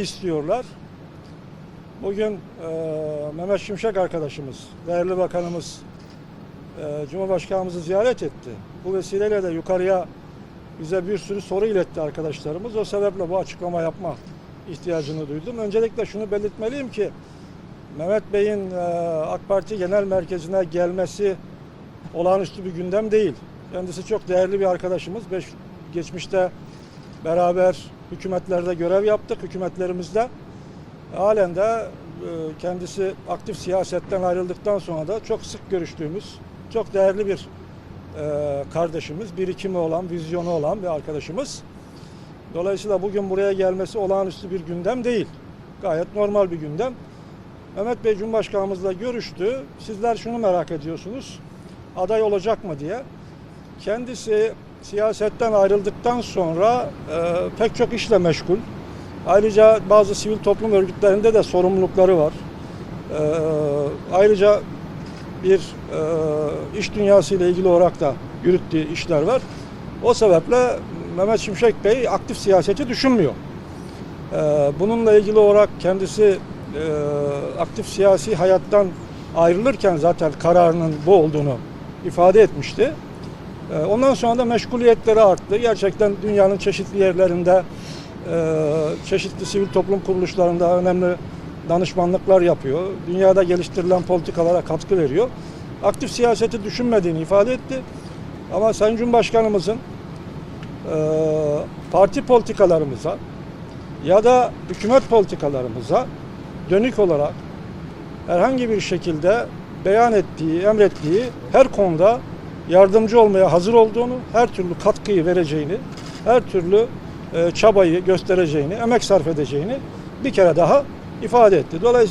istiyorlar. Bugün e, Mehmet Şimşek arkadaşımız, değerli bakanımız e, Cumhurbaşkanımızı ziyaret etti. Bu vesileyle de yukarıya bize bir sürü soru iletti arkadaşlarımız. O sebeple bu açıklama yapma ihtiyacını duydum. Öncelikle şunu belirtmeliyim ki Mehmet Bey'in e, AK Parti Genel Merkezi'ne gelmesi olağanüstü bir gündem değil. Kendisi çok değerli bir arkadaşımız. Beş, geçmişte beraber hükümetlerde görev yaptık, hükümetlerimizde. Halen de e, kendisi aktif siyasetten ayrıldıktan sonra da çok sık görüştüğümüz, çok değerli bir e, kardeşimiz, birikimi olan, vizyonu olan bir arkadaşımız. Dolayısıyla bugün buraya gelmesi olağanüstü bir gündem değil. Gayet normal bir gündem. Mehmet Bey Cumhurbaşkanımızla görüştü. Sizler şunu merak ediyorsunuz. Aday olacak mı diye. Kendisi siyasetten ayrıldıktan sonra e, pek çok işle meşgul. Ayrıca bazı sivil toplum örgütlerinde de sorumlulukları var. E, ayrıca bir e, iş dünyası ile ilgili olarak da yürüttüğü işler var. O sebeple Mehmet Şimşek Bey aktif siyaseti düşünmüyor. E, bununla ilgili olarak kendisi e, aktif siyasi hayattan ayrılırken zaten kararının bu olduğunu ifade etmişti. E, ondan sonra da meşguliyetleri arttı. Gerçekten dünyanın çeşitli yerlerinde e, çeşitli sivil toplum kuruluşlarında önemli danışmanlıklar yapıyor. Dünyada geliştirilen politikalara katkı veriyor. Aktif siyaseti düşünmediğini ifade etti. Ama Sayın Cumhurbaşkanımızın e, parti politikalarımıza ya da hükümet politikalarımıza dönük olarak herhangi bir şekilde beyan ettiği, emrettiği her konuda yardımcı olmaya hazır olduğunu, her türlü katkıyı vereceğini, her türlü e, çabayı göstereceğini, emek sarf edeceğini bir kere daha ifade etti. Dolayısıyla